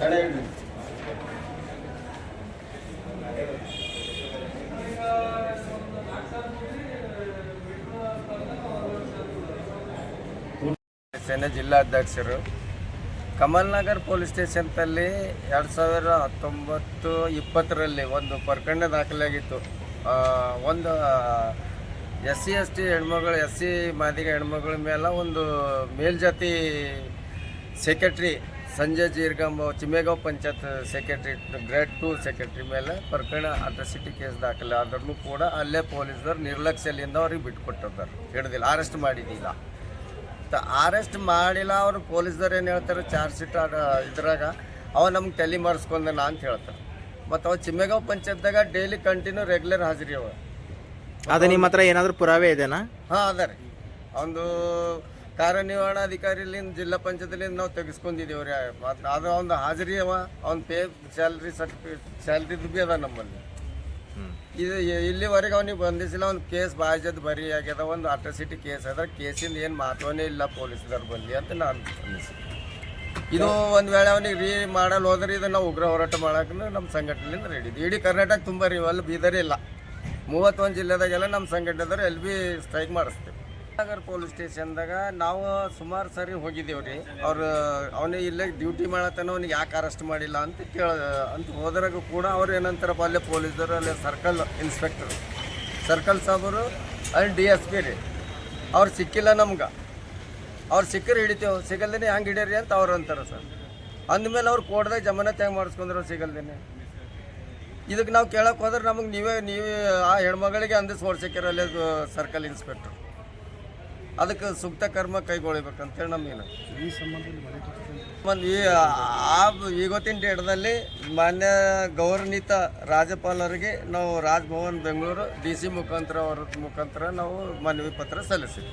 ಕಡೆ ಇಡ್ರಿ ಸೇನೆ ಜಿಲ್ಲಾಧ್ಯಕ್ಷರು. ಕಮಲ್ ನಗರ್ ಪೊಲೀಸ್ ಸ್ಟೇಷನ್ದಲ್ಲಿ ಎರಡು ಸಾವಿರ ಹತ್ತೊಂಬತ್ತು ಇಪ್ಪತ್ತರಲ್ಲಿ ಒಂದು ಪ್ರಕರಣ ದಾಖಲಾಗಿತ್ತು. ಒಂದು ಎಸ್ ಸಿ ಎಸ್ ಟಿ ಹೆಣ್ಮಗಳು ಎಸ್ ಸಿ ಮಾದಿಗ ಹೆಣ್ಮಗಳ ಮೇಲೆ ಒಂದು ಮೇಲ್ಜಾತಿ secretary Sanjay ಜೀರ್ಗಂಬ Chimegaon panchayat secretary grade two secretary ಮೇಲೆ ಪ್ರಕರಣ ಅಟ್ರಾಸಿಟಿ ಕೇಸ್ ದಾಖಲೆ ಆದ್ರೂ ಕೂಡ ಅಲ್ಲೇ ಪೊಲೀಸರು ನಿರ್ಲಕ್ಷ್ಯದಿಂದ ಅವ್ರಿಗೆ ಬಿಟ್ಕೊಟ್ಟಿದ್ದಾರೆ ಹಿಡ್ದಿಲ್ಲ ಅರೆಸ್ಟ್ ಮಾಡಿದ್ದಿಲ್ಲ ಅರೆಸ್ಟ್ ಮಾಡಿಲ್ಲ ಅವರು ಪೊಲೀಸರು ಏನು ಹೇಳ್ತಾರೆ? ಚಾರ್ಜ್ ಶೀಟ್ ಇದ್ರಾಗ ಅವ ನಮ್ಗೆ ತಲೆ ಮಾಡಿಸ್ಕೊಂಡನ ಅಂತ ಹೇಳ್ತಾರೆ. ಮತ್ತು ಅವ ಚಿಮ್ಮೇಗಾವ್ ಪಂಚಾಯತ್ದಾಗ ಡೈಲಿ ಕಂಟಿನ್ಯೂ ರೆಗ್ಯುಲರ್ ಹಾಜರಿ ಅವ. ಅದು ನಿಮ್ಮ ಹತ್ರ ಏನಾದರೂ ಪುರಾವೆ ಇದೆನಾ? ಹಾಂ ಅದ ರೀ. ಒಂದು ಕಾರ್ಯನಿರ್ವಹಣಾಧಿಕಾರಿಲಿಂದ ಜಿಲ್ಲಾ ಪಂಚಾಯತ್ಲಿಂದ ನಾವು ತೆಗೆಸ್ಕೊಂಡಿದ್ದೀವಿ ರೀ. ಮತ್ತು ಅದು ಒಂದು ಹಾಜರಿ ಅವ. ಅವ್ನ ಪೇ ಸ್ಯಾಲ್ರಿ ಸರ್ಟಿಫಿಕೇಟ್ ಸ್ಯಾಲ್ರಿದು ಭೀ ಅದ ನಮ್ಮಲ್ಲಿ. ಇದು ಇಲ್ಲಿವರೆಗೆ ಅವ್ನಿಗೆ ಬಂಧಿಸಿಲ್ಲ. ಒಂದು ಕೇಸ್ ಬಾಜದ್ ಬರಿ ಆಗ್ಯದ. ಒಂದು ಅಟ್ರಾಸಿಟಿ ಕೇಸ್ ಅದ. ಕೇಸಿಂದ ಏನು ಮಹತ್ವನೇ ಇಲ್ಲ ಪೊಲೀಸರು ಬಲ್ಲಿ ಅಂತ ನಾನು ಇದು ಒಂದು ವೇಳೆ ಅವನಿಗೆ ರೀ ಮಾಡಲು ಹೋದ್ರೆ ಇದು ನಾವು ಉಗ್ರ ಹೋರಾಟ ಮಾಡೋಕೆ ನಮ್ಮ ಸಂಘಟನೆಯಿಂದ ರೆಡಿ ಇಡೀ ಕರ್ನಾಟಕ ತುಂಬ ರೀ ಅಲ್ಲಿ ಬೀದರ್ ಇಲ್ಲ. ಮೂವತ್ತೊಂದು ಜಿಲ್ಲೆದಾಗೆಲ್ಲ ನಮ್ಮ ಸಂಘಟನೆದವ್ರು ಎಲ್ಲಿ ಬಿ ಸ್ಟ್ರೈಕ್ ಮಾಡಿಸ್ತೀವಿ ನಗರ್ ಪೊಲೀಸ್ ಸ್ಟೇಷನ್ದಾಗ ನಾವು ಸುಮಾರು ಸರಿ ಹೋಗಿದ್ದೇವೆ ರೀ. ಅವ್ರು ಅವನಿಗೆ ಇಲ್ಲೇ ಡ್ಯೂಟಿ ಮಾಡತ್ತಾನ ಅವ್ನಿಗೆ ಯಾಕೆ ಅರೆಸ್ಟ್ ಮಾಡಿಲ್ಲ ಅಂತ ಕೇಳ, ಅಂತ ಹೋದ್ರಾಗ ಕೂಡ ಅವ್ರು ಏನಂತಾರಪ್ಪ, ಅಲ್ಲೇ ಪೊಲೀಸರು, ಅಲ್ಲೇ ಸರ್ಕಲ್ ಇನ್ಸ್ಪೆಕ್ಟರ್ ಸರ್ಕಲ್ ಸಾಬರು, ಅಲ್ಲಿ ಡಿ ಎಸ್ ಪಿ ರೀ. ಅವ್ರು ಸಿಕ್ಕಿಲ್ಲ ನಮ್ಗೆ. ಅವ್ರು ಸಿಕ್ಕರೆ ಹಿಡಿತೇವೆ, ಸಿಗಲ್ದೇನೆ ಹೆಂಗೆ ಹಿಡಿಯರಿ ಅಂತ ಅವ್ರು ಅಂತಾರೆ ಸರ್. ಅಂದಮೇಲೆ ಅವ್ರು ಕೋಟ್ದಾಗ ಜಮಾನತ್ ಹೆಂಗೆ ಮಾಡಿಸ್ಕೊಂಡ್ರು ಸಿಗಲ್ದೇನೆ. ಇದಕ್ಕೆ ನಾವು ಕೇಳಕ್ಕೆ ಹೋದ್ರೆ ನಮಗೆ ನೀವೇ ನೀವೇ ಆ ಹೆಣ್ಮಗಳಿಗೆ ಅಂದಿಸ್ ಓಡ್ಸಿಕ್ಕಿರಲ್ಲ ಸರ್ಕಲ್ ಇನ್ಸ್ಪೆಕ್ಟರ್. ಅದಕ್ಕೆ ಸೂಕ್ತ ಕರ್ಮ ಕೈಗೊಳ್ಬೇಕಂತೇಳಿ ನಮಗೇನು ಈ ಒಂದು ಈ ಆ ಇವತ್ತಿನ ಡೇಟ್ದಲ್ಲಿ ಮಾನ್ಯ ಗೌರ್ನೀತ ರಾಜ್ಯಪಾಲರಿಗೆ ನಾವು ರಾಜ್ಭವನ್ ಬೆಂಗಳೂರು ಡಿ ಸಿ ಮುಖಾಂತರ ಅವರ ಮುಖಾಂತರ ನಾವು ಮನವಿ ಪತ್ರ ಸಲ್ಲಿಸಿದ್ವಿ.